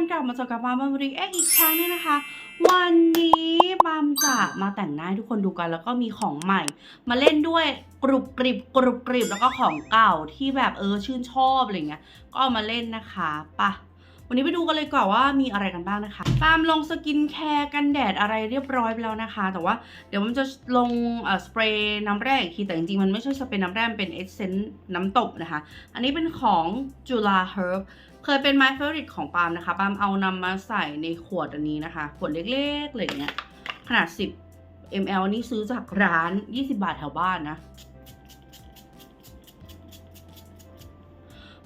กันกลับมาเจอกับปามารีเอ็กอีกครั้งหนึงนะคะ วันนี้ปามจะมาแต่งหน้าให้ทุกคนดูกัน แล้วก็มีของใหม่ มาเล่นด้วยกรุบกริบกรุบกริบแล้วก็ของเก่าที่แบบเออชื่นชอบอะไรเงี้ยก็เอามาเล่นนะคะปะวันนี้ไปดูกันเลยก่อนว่ามีอะไรกันบ้างนะคะปามลงสกินแคร์กันแดดอะไรเรียบร้อยไปแล้วนะคะ แต่ว่าเดี๋ยวมันจะลงสเปรย์น้ำแร่อีกที แต่จริงๆ มันไม่ใช่สเปรย์น้ำแร่เป็นเอสเซนต์น้ำตบนะคะ อันนี้เป็นของจุฬาเฮิร์บ เคยเป็น my favorite ของปาล์มนะคะ ปาล์มเอานำมาใส่ในขวดอันนี้นะคะ ขวดเล็กๆอะไรอย่างเงี้ย ขนาด 10 ml นี่ซื้อจากร้าน 20 บาทแถวบ้านนะ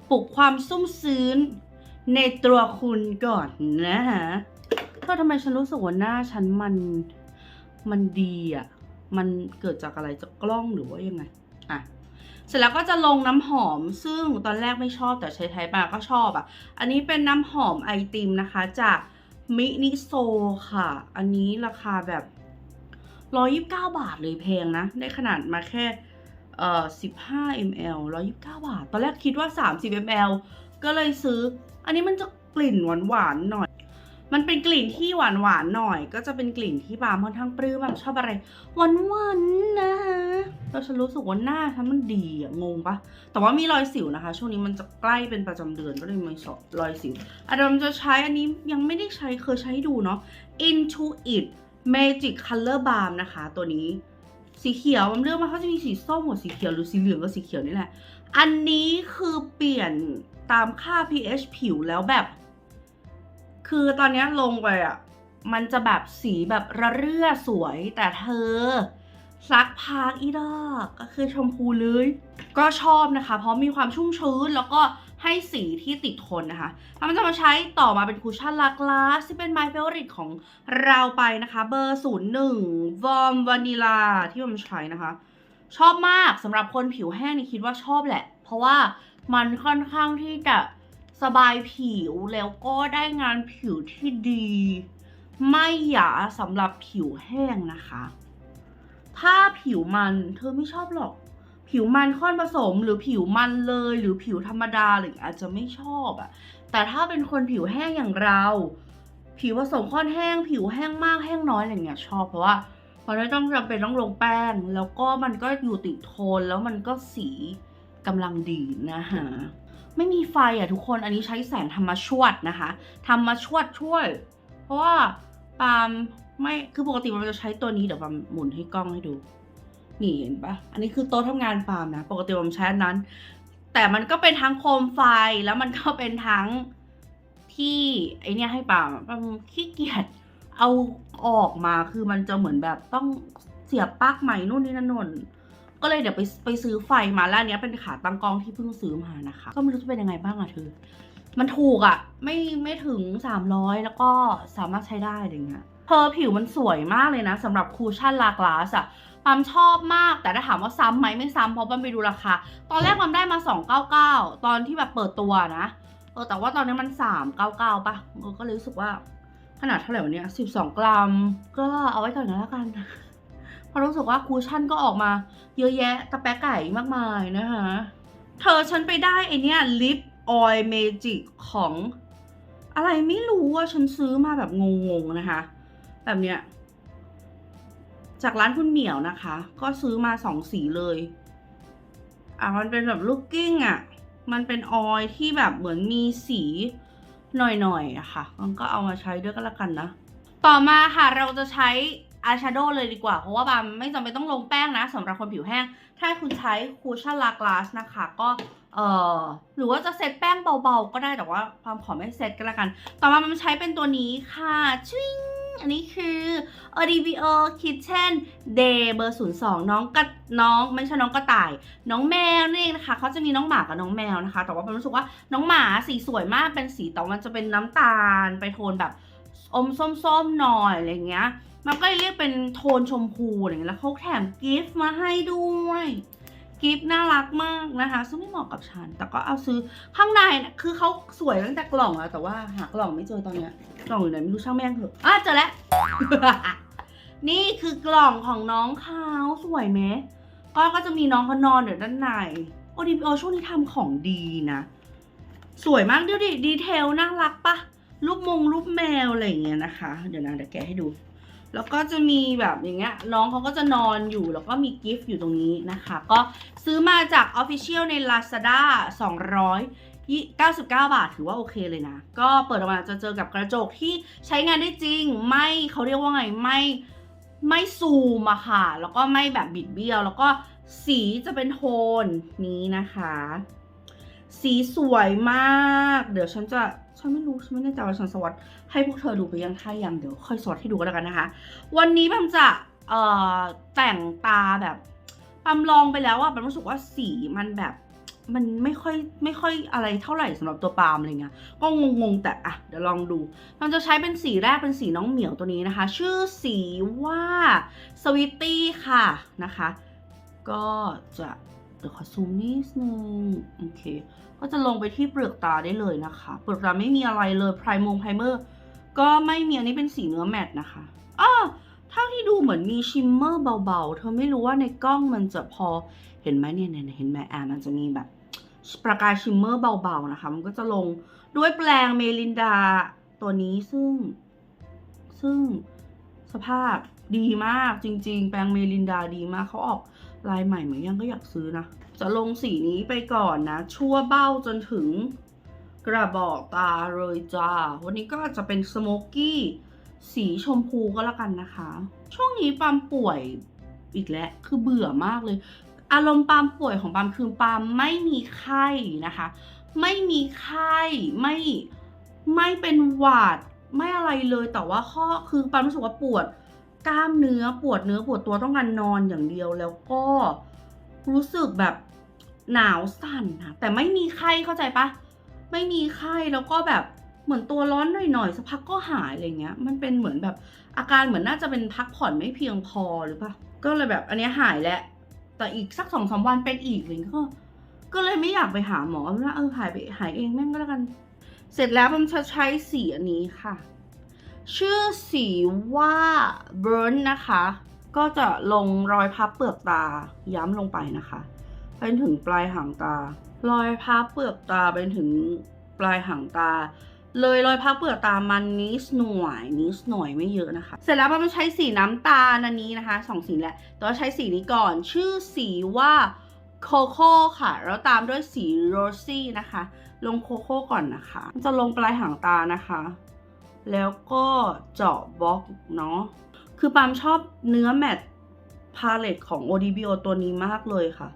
ปลุกความซุ่มซื้นในตัวคุณก่อนนะฮะเธอทำไมฉันรู้สึกว่าหน้าฉันมันมันดีอะ่ะ มันเกิดจากอะไรจากกล้องหรือว่ายังไง อะ เสร็จแล้วก็จะลงน้ำหอม ซึ่งตอนแรกไม่ชอบแต่ใช้ไทยมาก็ชอบอะ่ะ อันนี้เป็นน้ำหอมไอติมนะคะ จากมินิโซค่ะ อันนี้ราคาแบบ129 บาทเลยแพงนะ ได้ขนาดมาแค่เอ่อ15 ml 129 บาท ตอนแรกคิดว่า 30 ml ก็เลยซื้อ อันนี้มันจะกลิ่นหวานหวานๆหน่อย มันเป็นกลิ่นที่หวานหวานหน่อย ก็จะเป็นกลิ่นที่บามค่อนข้างปลื้มแบบชอบอะไรหวานหวานๆนะฮะแล้วฉันรู้สึกว่าหน้าฉันมันดีอะงงปะแต่ว่ามีรอยสิวนะคะ ช่วงนี้มันจะใกล้เป็นประจำเดือนก็เลยมีรอยสิวอาดมจะใช้อันนี้ยังไม่ได้ใช้เคยใช้ให้ดูเนาะ Into It Magic Color Balm นะคะ ตัวนี้สีเขียวมันเลือกมาเขาจะมีสีส้มกับสีเขียวหรือสีเหลืองกับสีเขียวนี่แหละ อันนี้คือเปลี่ยนตามค่า pH ผิวแล้วแบบ คือตอนนี้ลงไปอะ มันจะแบบสีแบบระเรื่อสวยแต่เธอซักพากอีดอกก็คือชมพูเลย ก็ชอบนะคะ เพราะมีความชุ่มชื้นแล้วก็ให้สีที่ติดทนนะคะแล้วมันจะมาใช้ต่อมาเป็นคุชชั่นลากลาสที่เป็น my favorite ของเราไปนะคะ เบอร์ 01วอมวานิลาที่ผมใช้นะคะ ชอบมากสำหรับคนผิวแห้งนี่คิดว่าชอบแหละ เพราะว่ามันค่อนข้างที่จะ สบายผิวแล้วก็ได้งานผิวที่ดี ไม่หยาสำหรับผิวแห้งนะคะ ถ้าผิวมันเธอไม่ชอบหรอก ผิวมันค่อนผสมหรือผิวมันเลยหรือผิวธรรมดาหรืออาจจะไม่ชอบอะแต่ถ้าเป็นคนผิวแห้งอย่างเรา ผิวผสมค่อนแห้ง ผิวแห้งมากแห้งน้อยอะไรเงี้ยชอบเพราะว่าเพราะไม่ต้องจำเป็นต้องลงแป้ง แล้วก็มันก็อยู่ติดโทนแล้วมันก็สีกำลังดีนะฮะ ไม่มีไฟอะทุกคนอันนี้ใช้แสงธรรมชวดนะคะธรรมชวดช่วย เพราะว่าปาล์มไม่คือปกติมันจะใช้ตัวนี้เดี๋ยวปาล์มหมุนให้กล้องให้ดูนี่เห็นปะอันนี้คือโต๊ะทำงานปาล์มนะปกติผมใช้อันนั้น แต่มันก็เป็นทั้งโคมไฟแล้วมันก็เป็นทั้งที่ไอเนี้ยให้ปาล์มปาล์มขี้เกียจเอาออกมาคือมันจะเหมือนแบบต้องเสียบปลั๊กใหม่นู่นนี่นั่นนน ก็เลยเดี๋ยวไปไปซื้อไฟมาแล้วเนี้ยเป็นขาตั้งกล้องที่เพิ่งซื้อมานะคะ ก็ไม่รู้จะเป็นยังไงบ้างอะเธอ มันถูกอะไม่ไม่ถึง 300 แล้วก็สามารถใช้ได้อะไรเงี้ยเพอผิวมันสวยมากเลยนะสำหรับคูชั่นลากลาสอะปามชอบมากแต่ถ้าถามว่าซ้ำไหมไม่ซ้ำเพราะปามไปดูราคา ตอนแรกปามได้มา 299 ตอนที่แบบเปิดตัวนะเออแต่ว่าตอนนี้มัน 399 ป่ะเออก็เลยรู้สึกว่าขนาดเท่าไหร่วะเนี่ย12 กรัม ก็เอาไว้ก่อนก็แล้วกัน ราะรู้สึกว่าคูชั่นก็ออกมา เยอะแยะตะแปะไก่มากมายนะคะ เธอฉันไปได้ไอเนี้ยลิปออยเมจิกของ อะไรไม่รู้ว่าฉันซื้อมาแบบงงๆนะคะ แบบเนี้ย จากร้านคุณเหมียวนะคะ ก็ซื้อมาสองสีเลย อะมันเป็นแบบลูกกิ้งอะ มันเป็นออยที่แบบเหมือนมีสีหน่อยๆอะค่ะ มันก็เอามาใช้ด้วยก็แล้วกันนะ ต่อมาค่ะเราจะใช้ อายแชโดว์เลยดีกว่า เพราะว่าบามไม่จำเป็นต้องลงแป้งนะสำหรับคนผิวแห้ง ถ้าคุณใช้คูชั่นลากลาสนะคะ ก็เอ่อหรือว่าจะเซตแป้งเบาๆ ก็ได้แต่ว่าความขอไม่เซตก็แล้วกัน ต่อมามันใช้เป็นตัวนี้ค่ะชิงอันนี้คือ Olivia Kitchen Day เบอร์ 02 น้องกระน้องไม่ใช่น้องกระต่าย น้องแมวนี่เองนะคะเขาจะมีน้องหมากับน้องแมวนะคะ แต่ว่าผมรู้สึกว่าน้องหมาสีสวยมากเป็นสีแต่มันจะเป็นน้ำตาลไปโทนแบบอมส้มๆหน่อยอะไรเงี้ย มันก็เลยเรียกเป็นโทนชมพูอะไรเงี้ยแล้วเขาแถมกิฟต์มาให้ด้วยกิฟต์น่ารักมากนะคะซึ่งไม่เหมาะกับฉัน แต่ก็เอาซื้อข้างในน่ะคือเขาสวยตั้งแต่กล่องแล้วแต่ว่าหากล่องไม่เจอตอนเนี้ยกล่องอยู่ไหนไม่รู้ช่างแม่งเถอะอะเจอแล้ว นี่คือกล่องของน้องเขาสวยไหมก็ก็จะมีน้องเขานอนอยู่ด้านในโอดีโอช่วงนี้ทำของดีนะ สวยมากดูดิดีเทลน่ารักปะรูปมงรูปแมวอะไรอย่างเงี้ยนะคะ เดี๋ยวนะเดี๋ยวแกะให้ดู แล้วก็จะมีแบบอย่างเงี้ยน้องเขาก็จะนอนอยู่แล้วก็มีกิฟต์อยู่ตรงนี้นะคะ ก็ซื้อมาจาก Official ใน Lazada 299 บาทถือว่าโอเคเลยนะ ก็เปิดออกมาจะเจอกับกระจกที่ใช้งานได้จริง ไม่เขาเรียกว่าไงไม่ไม่ซูมอะค่ะ แล้วก็ไม่แบบบิดเบี้ยว แล้วก็สีจะเป็นโทนนี้นะคะ สีสวยมาก เดี๋ยวฉันจะันไม่รู้ฉันไม่แน่ใจว่าฉันสวัสดให้พวกเธอดูไปยังถ้ายังเดี๋ยวค่อยสวัสดให้ดูกันแล้วกันนะคะ วันนี้ปัมจะเอ่อแต่งตาแบบปัมลองไปแล้วอะปัมรู้สึกว่าสีมันแบบมันไม่ค่อยไม่ค่อยอะไรเท่าไหร่สำหรับตัวปาล์มอะไรเงี้ย ก็งงๆแต่อะเดี๋ยวลองดูปัมจะใช้เป็นสีแรกเป็นสีน้องเหมียวตัวนี้นะคะ ชื่อสีว่าสวิตตี้ค่ะนะคะ ก็จะ เดี๋ยวขอซูมนิดนึงโอเค ก็จะลงไปที่เปลือกตาได้เลยนะคะ เปลือกตาไม่มีอะไรเลยไพรมงไพรเมอร์ก็ไม่มีอันนี้เป็นสีเนื้อแมตต์นะคะอ้อเท่าที่ดูเหมือนมีชิมเมอร์เบาๆ เธอไม่รู้ว่าในกล้องมันจะพอเห็นไหมเนี่ยเห็นไหมแอร์มันจะมีแบบประกายชิมเมอร์เบาๆนะคะ มันก็จะลงด้วยแปลงเมลินดาตัวนี้ซึ่ง ซึ่งสภาพดีมากจริง ๆ แปลงเมลินดาดีมากเขาออก ลายใหม่เหมือนยังก็อยากซื้อนะ จะลงสีนี้ไปก่อนนะ ชั่วเบ้าจนถึงกระบอกตาเลยจ้า วันนี้ก็จะเป็นสโมกกี้สีชมพูก็แล้วกันนะคะ ช่วงนี้ปามป่วยอีกแล้ว คือเบื่อมากเลย อารมณ์ปามป่วยของปามคือปามไม่มีไข้นะคะ ไม่มีไข้ไม่ไม่เป็นหวัดไม่อะไรเลยแต่ว่าข้อคือปามรู้สึกว่าปวด กล้ามเนื้อปวดเนื้อปวดตัวต้องการนอนอย่างเดียวแล้วก็รู้สึกแบบหนาวสั่นนะแต่ไม่มีไข้เข้าใจปะไม่มีไข้แล้วก็แบบเหมือนตัวร้อนหน่อยๆสักพักก็หายอะไรเงี้ย มันเป็นเหมือนแบบอาการเหมือนน่าจะเป็นพักผ่อนไม่เพียงพอหรือปะก็เลยแบบอันนี้หายแล้วแต่อีกสักสองสามวันเป็นอีกเลยก็ ก็เลยไม่อยากไปหาหมอว่าเออหายไปหายเองแม่งก็แล้วกัน เสร็จแล้วมันจะใช้สีอันนี้ค่ะ ชื่อสีว่า burn นะคะ ก็จะลงรอยพับเปลือกตาย้ำลงไปนะคะไปถึงปลายหางตา รอยพับเปลือกตาไปถึงปลายหางตา เลยรอยพับเปลือกตามันนิดหน่วยนิดหน่อยไม่เยอะนะคะ เสร็จแล้วมันใช้สีน้ำตาลอันนี้นะคะสองสีแหละแต่ว่าใช้สีนี้ก่อนชื่อสีว่าโคโค่ค่ะ แล้วตามด้วยสีโรซี่นะคะ ลงโคโค่ก่อนนะคะ จะลงปลายหางตานะคะ แล้วก็เจาะบล็อกเนาะ คือปามชอบเนื้อแมตต์พาเลตของ ODBO ตัวนี้มากเลยค่ะ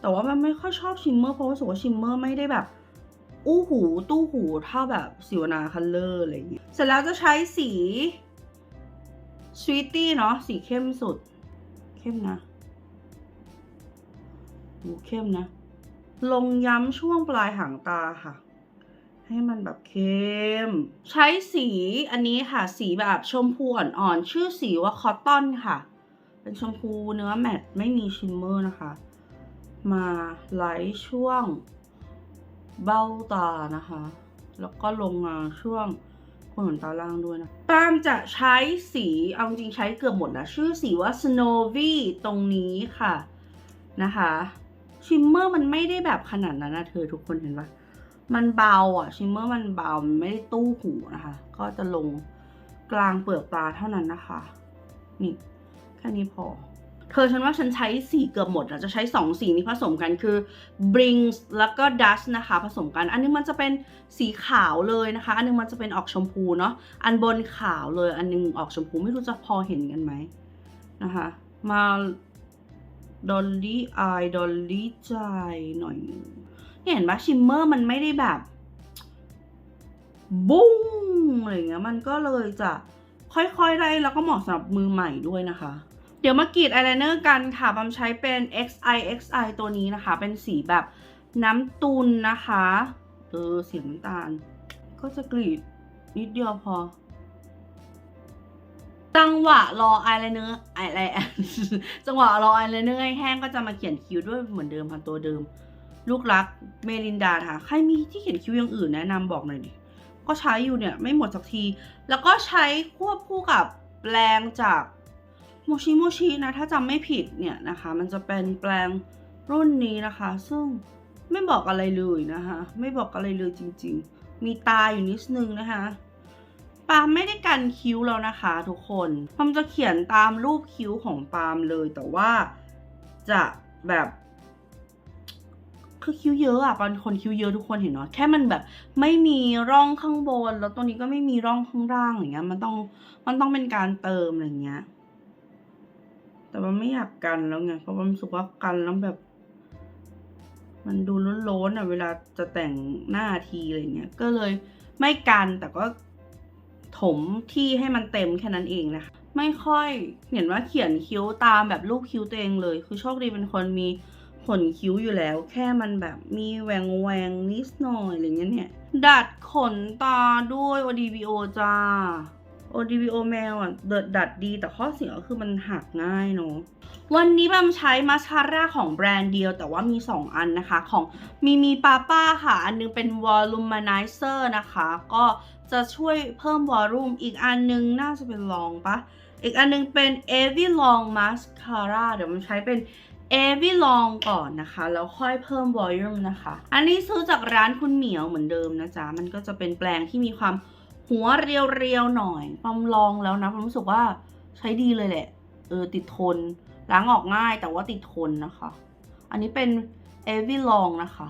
แต่ว่ามันไม่ค่อยชอบชิมเมอร์เพราะว่ารู้สึกว่าชิมเมอร์ไม่ได้แบบ อู้หู ตู้หูเท่าแบบสิวนาคัลเลอร์อะไรอย่างเงี้ย เสร็จแล้วจะใช้สีสวีตตี้เนาะสีเข้มสุด เข้มนะโอ้เข้มนะ ลงย้ำช่วงปลายหางตาค่ะ ให้มันแบบเข้มใช้สีอันนี้ค่ะ สีแบบชมพูอ่อนๆชื่อสีว่าคอตตอนค่ะ เป็นชมพูเนื้อแมตต์ไม่มีชิมเมอร์นะคะ มาไลท์ช่วงเบ้าตานะคะ แล้วก็ลงมาช่วงขนตาล่างด้วยนะปามจะใช้สี เอาจริงใช้เกือบหมดแล้ว ชื่อสีว่า Snowy ตรงนี้ค่ะนะคะ ชิมเมอร์มันไม่ได้แบบขนาดนั้นนะเธอทุกคนเห็นปะ มันเบาอะ ชิมเมอร์มันเบามันไม่ได้ตู้หูนะคะ ก็จะลงกลางเปลือกตาเท่านั้นนะคะ นี่ แค่นี้พอ เธอฉันว่าฉันใช้สีเกือบหมดอะจะใช้สองสีนี้ผสมกันคือ brings แล้วก็ dust นะคะ ผสมกัน อันนึงมันจะเป็นสีขาวเลยนะคะ อันนึงมันจะเป็นออกชมพูเนาะอันบนขาวเลย อันนึงออกชมพูไม่รู้จะพอเห็นกันไหมนะคะ มาดอลลี่อายดอลลี่ใจหน่อยนึง เห็นปะชิมเมอร์มันไม่ได้แบบ บุ้งอะไรเงี้ยมันก็เลยจะค่อยๆได้แล้วก็เหมาะสำหรับมือใหม่ด้วยนะคะ เดี๋ยวมากรีดอายไลเนอร์กันค่ะบัมใช้เป็น XI XI ตัวนี้นะคะ เป็นสีแบบน้ำตุนนะคะ เออสีน้ำตาล ก็จะกรีดนิดเดียวพอจังหวะรออายไลเนอร์อายไลจังหวะรออายไลเนอร์ให้แห้งก็จะมาเขียนคิ้วด้วยเหมือนเดิมค่ะตัวเดิม ลูกรักเมลินดาค่ะ ใครมีที่เขียนคิ้วอย่างอื่นแนะนำบอกหน่อยดิก็ใช้อยู่เนี่ยไม่หมดสักที แล้วก็ใช้ควบคู่กับแปลงจากโมชิโมชินะถ้าจำไม่ผิดเนี่ยนะคะ มันจะเป็นแปลงรุ่นนี้นะคะ ซึ่งไม่บอกอะไรเลยนะคะ ไม่บอกอะไรเลยจริง ๆ มีตาอยู่นิดนึงนะคะปาล์มไม่ได้กันคิ้วแล้วนะคะทุกคนปาล์มจะเขียนตามรูปคิ้วของปาล์มเลย แต่ว่าจะแบบ คือคิ้วเยอะอะปาล์มเป็นคนคิ้วเยอะทุกคนเห็นเนาะแค่มันแบบไม่มีร่องข้างบน แล้วตรงนี้ก็ไม่มีร่องข้างล่างอย่างเงี้ยมันต้องมันต้องเป็นการเติมอะไรเงี้ย แต่ว่าไม่อยากกันแล้วไงเพราะว่ารู้สึกว่ากันแล้วแบบ มันดูล้นๆอะเวลาจะแต่งหน้าทีอะไรเงี้ยก็เลยไม่กันแต่ก็ถมที่ให้มันเต็มแค่นั้นเองนะคะไม่ค่อยเห็นว่าเขียนคิ้วตามแบบรูปคิ้วตัวเองเลย คือโชคดีเป็นคนมี นคิ้วอยู่แล้ว แค่มันแบบมีแหวงแหวงนิดหน่อยอะไรเงี้ยเนี่ย ดัดขนตาด้วย ODBO จ้า ODBO แมวอะเดดัดดีแต่ข้อเสียก็คือมันหักง่ายเนาะวันนี้แบมใช้มาสคาร่าของแบรนด์เดียวแต่ว่ามี 2 อันนะคะ ของมีมีปาป้าค่ะ อันนึงเป็น Voluminizer นะคะ ก็จะช่วยเพิ่มวอลลุ่มอีกอันนึงน่าจะเป็นลองปะอีกอันนึงเป็น a v i Long Mascara เดี๋ยวมันใช้เป็น a v i Long ก่อนนะคะ แล้วค่อยเพิ่มวอลลุ่มนะคะ อันนี้ซื้อจากร้านคุณเหมียวเหมือนเดิมนะจ๊ะ มันก็จะเป็นแปลงที่มีความหัวเรียวๆหน่อยปอมลองแล้วนะปอมรู้สึกว่าใช้ดีเลยแหละ เออติดทน ล้างออกง่ายแต่ว่าติดทนนะคะ อันนี้เป็น e v i l o n g นะคะ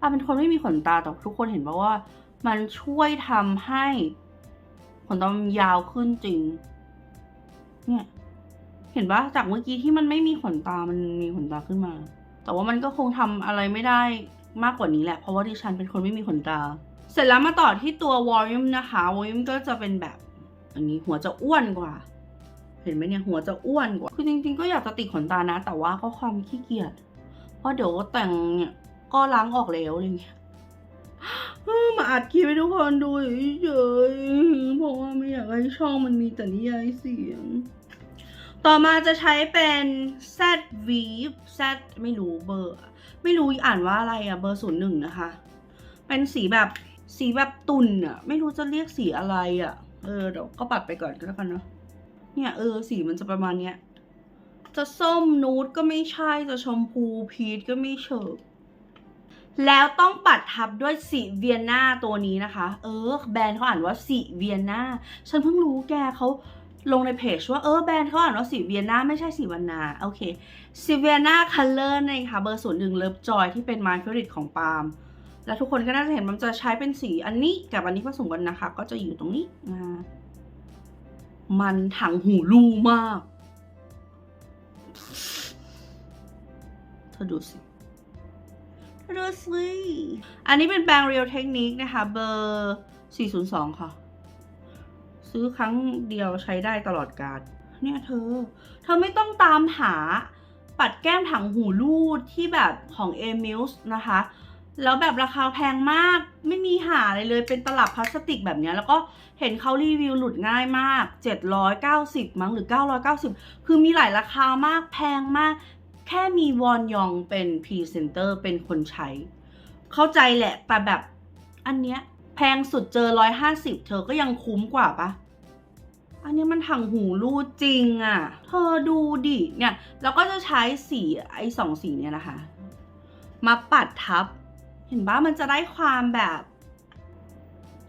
ปาเป็นคนไม่มีขนตาแต่ทุกคนเห็นป่าว่า มันช่วยทำให้ขนตามันยาวขึ้นจริง เนี่ย เห็นปะจากเมื่อกี้ที่มันไม่มีขนตา มันมีขนตาขึ้นมา แต่ว่ามันก็คงทำอะไรไม่ได้มากกว่านี้แหละ เพราะว่าดิฉันเป็นคนไม่มีขนตา เสร็จแล้วมาต่อที่ตัววอล u m e นะคะวอล u m e ก็จะเป็นแบบ อันนี้หัวจะอ้วนกว่า เห็นไหมเนี่ยหัวจะอ้วนกว่า คือจริง ๆ ก็อยากจะติดขนตานะ แต่ว่าก็ความขี้เกียจ เพราะเดี๋ยวแต่งเนี่ยก็ล้างออกแล้วอะไรเงี้ยมาอัดคลิปให้ทุกคนดูเฉยๆเพราะว่าไม่อยากให้ช่องมันมีแต่นิยายเสียง ต่อมาจะใช้เป็น Z V Z ไม่รู้เบอร์ ไม่รู้อ่านว่าอะไรอะเบอร์ศูนย์หนึ่งนะคะ เป็นสีแบบสีแบบตุ่นอะไม่รู้จะเรียกสีอะไรอะเออเดี๋ยวก็ปัดไปก่อนก็แล้วกันเนาะเนี่ยเออสีมันจะประมาณเนี้ยจะส้มนูดก็ไม่ใช่จะชมพูพีชก็ไม่เฉิบแล้วต้องปัดทับด้วยสีเวียนนาตัวนี้นะคะ เออ แบรนด์เขาอ่านว่าสีเวียนนาฉันเพิ่งรู้แกเขา ลงในเพจว่าเออแบรนด์เขาอ่านว่าสีเวียนนาไม่ใช่สีวันนาโอเคสีเวียนาคัลเลอร์นี่ค่ะเบอร์ศูนย์หนึ่งเลิฟจอยที่เป็นไมฟ์เฟรนของปาล์มแล้วทุกคนก็น่าจะเห็นมันจะใช้เป็นสีอันนี้กับอันนี้ผสมกันนะคะ ก็จะอยู่ตรงนี้อ่ามันถังหูรูมากเธอดูสิเธอดูสิอันนี้เป็นแบงเรียลเทคนิคนะคะ เบอร์ 402 ค่ะ ซื้อครั้งเดียวใช้ได้ตลอดกาลเนี่ยเธอ เธอไม่ต้องตามหาปัดแก้มถังหูรูดที่แบบของ a m i l s นะคะ แล้วแบบราคาแพงมากไม่มีหาอะไรเลยเป็นตลับพลาสติกแบบนี้ แล้วก็เห็นเขารีวิวหลุดง่ายมาก 790 มั้งหรือ 990 คือมีหลายราคามากแพงมาก แค่มีวอนยองเป็นพรีเซนเตอร์เป็นคนใช้ เข้าใจแหละแต่แบบอันเนี้ยแพงสุดเจอ 150 เธอก็ยังคุ้มกว่าปะ อันนี้มันถังหูรูดจริงอะ่ะ เธอดูดิเนี่ยแล้วก็จะใช้สีไอ้สองสีเนี่ยนะคะ มาปัดทับ เห็นปะมันจะได้ความแบบ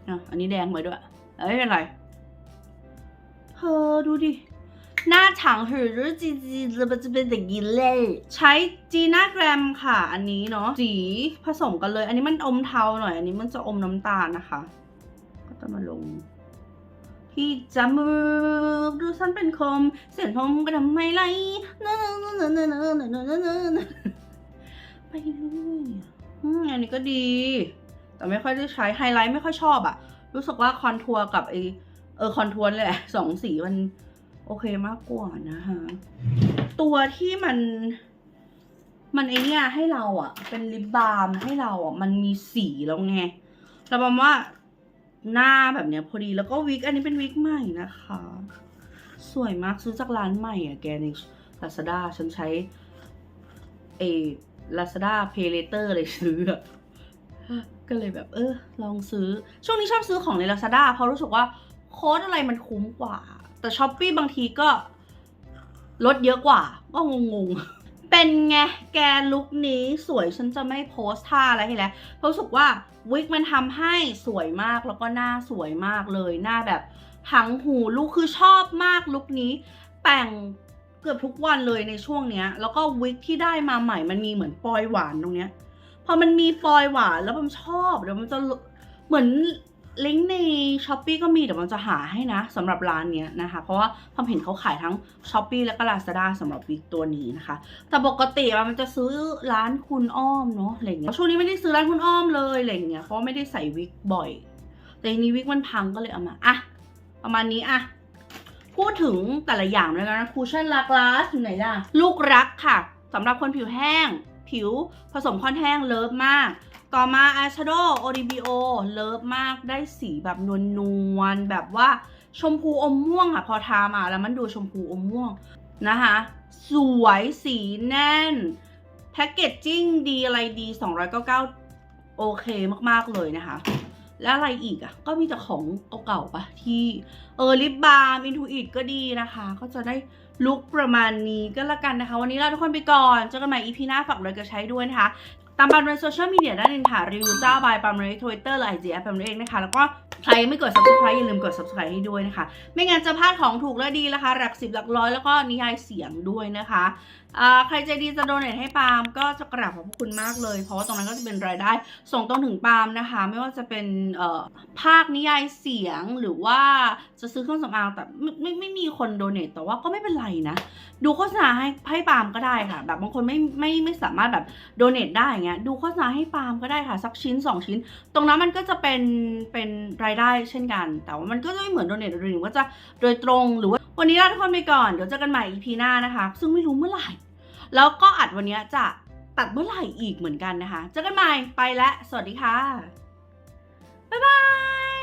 อะอันนี้แดงไว้ด้วย เอ้ยเป็นไร เธอดูดิหน้าถังหือรือจีจีจะจะเป็นอย่างนี้เลยใช้จีน่าแกรมค่ะ อันนี้เนาะสีผสมกันเลย อันนี้มันอมเทาหน่อย อันนี้มันจะอมน้ำตาลนะคะ ก็จะมาลง ที่จมูกดูสั้นเป็นคม เสียงผมก็ทำไม่ไรไปเรื่อยอันนี้ก็ดี แต่ไม่ค่อยได้ใช้ไฮไลท์ไม่ค่อยชอบอะรู้สึกว่าคอนทัวร์กับไอเออคอนทัวร์เลยแหละสองสีมันโอเคมากกว่านะคะตัวที่มันมันไอเนี้ยให้เราอะเป็นลิปบาล์มให้เราอะมันมีสีแล้วไงเราบอกว่า หน้าแบบเนี้ยพอดีแล้วก็วิกอันนี้เป็นวิกใหม่นะคะ สวยมากซื้อจากร้านใหม่อะแกใน Lazada ฉันใช้เอ Lazada Pay Later เลยซื้ออะก็เลยแบบ เออ ลองซื้อ ช่วงนี้ชอบซื้อของใน Lazada เพราะรู้สึกว่าโค้ดอะไรมันคุ้มกว่า แต่ s h อ p e e บางทีก็ลดเยอะกว่า ก็งงๆ เป็นไงแกลุคนี้สวยฉันจะไม่โพสท่าอะไรให้แล้วเพราะรู้สึกว่าวิกมันทำให้สวยมากแล้วก็หน้าสวยมากเลยหน้าแบบทั้งหูลูกคือชอบมากลุคนี้ แต่งเกือบทุกวันเลยในช่วงเนี้ย แล้วก็วิกที่ได้มาใหม่มันมีเหมือนปลอยหวานตรงเนี้ยพอมันมีปลอยหวานแล้วมันชอบเดี๋ยวมันจะเหมือน ลิงก์ในช้อปปีก็มีเดี๋ยวมันจะหาให้นะสำหรับร้านเนี้ยนะคะ เพราะว่าพอเห็นเขาขายทั้งช้อปปีและก็ลาซาด้าสำหรับวิกตัวนี้นะคะ แต่ปกติมันจะซื้อร้านคุณอ้อมเนาะอะไรเงี้ยช่วงนี้ไม่ได้ซื้อร้านคุณอ้อมเลยอะไรเงี้ยเพราะไม่ได้ใส่วิกบ่อย แต่ทีนี้วิกมันพังก็เลยเอามาอะประมาณนี้อะพูดถึงแต่ละอย่างเลยนะคูชั่นลากลาสอยู่ไหนล่ะลูกรักค่ะสำหรับคนผิวแห้ง ผิวผสมค่อนแห้งเลิฟมาก ต่อมาอายแชโดว์โอริบิโอเลิฟมากได้สีแบบนวลนวลๆแบบว่าชมพูอมม่วงอะพอทามาแล้วมันดูชมพูอมม่วงนะคะ สวยสีแน่น แพ็กเกจจิ้งดีอะไรดี 299 โอเคมาก ๆ เลยนะคะ แล้วอะไรอีกอะก็มีแต่ของเก่าๆปะที่ เออลิปบาร์มินทูอิทก็ดีนะคะ ก็จะได้ลุคประมาณนี้ก็แล้วกันนะคะ วันนี้เราทุกคนไปก่อน เจอกันใหม่ EP หน้าฝากเลยกับใช้ด้วยนะคะ ตามปามในโซเชียลมีเดียได้เลยค่ะรีวิวเจ้าบายปามในทวิตเตอร์หรือไอจีแอปปามเองนะคะ แล้วก็ใครยังไม่กด subscribe อย่าลืมกด subscribe ให้ด้วยนะคะ ไม่งั้นจะพลาดของถูกและดีนะคะ หลักสิบหลักร้อยแล้วก็นิยายเสียงด้วยนะคะ ใครใจดีจะโดเนทให้ปาล์มก็จะกราบขอบคุณมากเลย เพราะว่าตรงนั้นก็จะเป็นรายได้ ส่งตรงถึงปาล์มนะคะ ไม่ว่าจะเป็นภาคนิยายเสียงหรือว่าจะซื้อเครื่องสำอางแต่ไม่ไม่ไม่มีคนโดเนทแต่ว่าก็ไม่เป็นไรนะ ดูโฆษณาให้ให้ปาล์มก็ได้ค่ะ แบบบางคนไม่ไม่ไม่สามารถแบบโดเนทได้เงี้ยดูโฆษณาให้ปาล์มก็ได้ค่ะสักชิ้น 2 ชิ้น ตรงนั้นมันก็จะเป็นเป็นรายได้เช่นกัน แต่ว่ามันก็จะไม่เหมือนโดเนทโดยตรงว่าจะโดยตรงหรือว่าวันนี้ลาทุกคนไปก่อน เดี๋ยวเจอกันใหม่ EP หน้านะคะ ซึ่งไม่รู้เมื่อไหร่ แล้วก็อัดวันนี้จะตัดเมื่อไหร่อีกเหมือนกันนะคะ เจอกันใหม่ไปแล้ว สวัสดีค่ะ บ๊ายบาย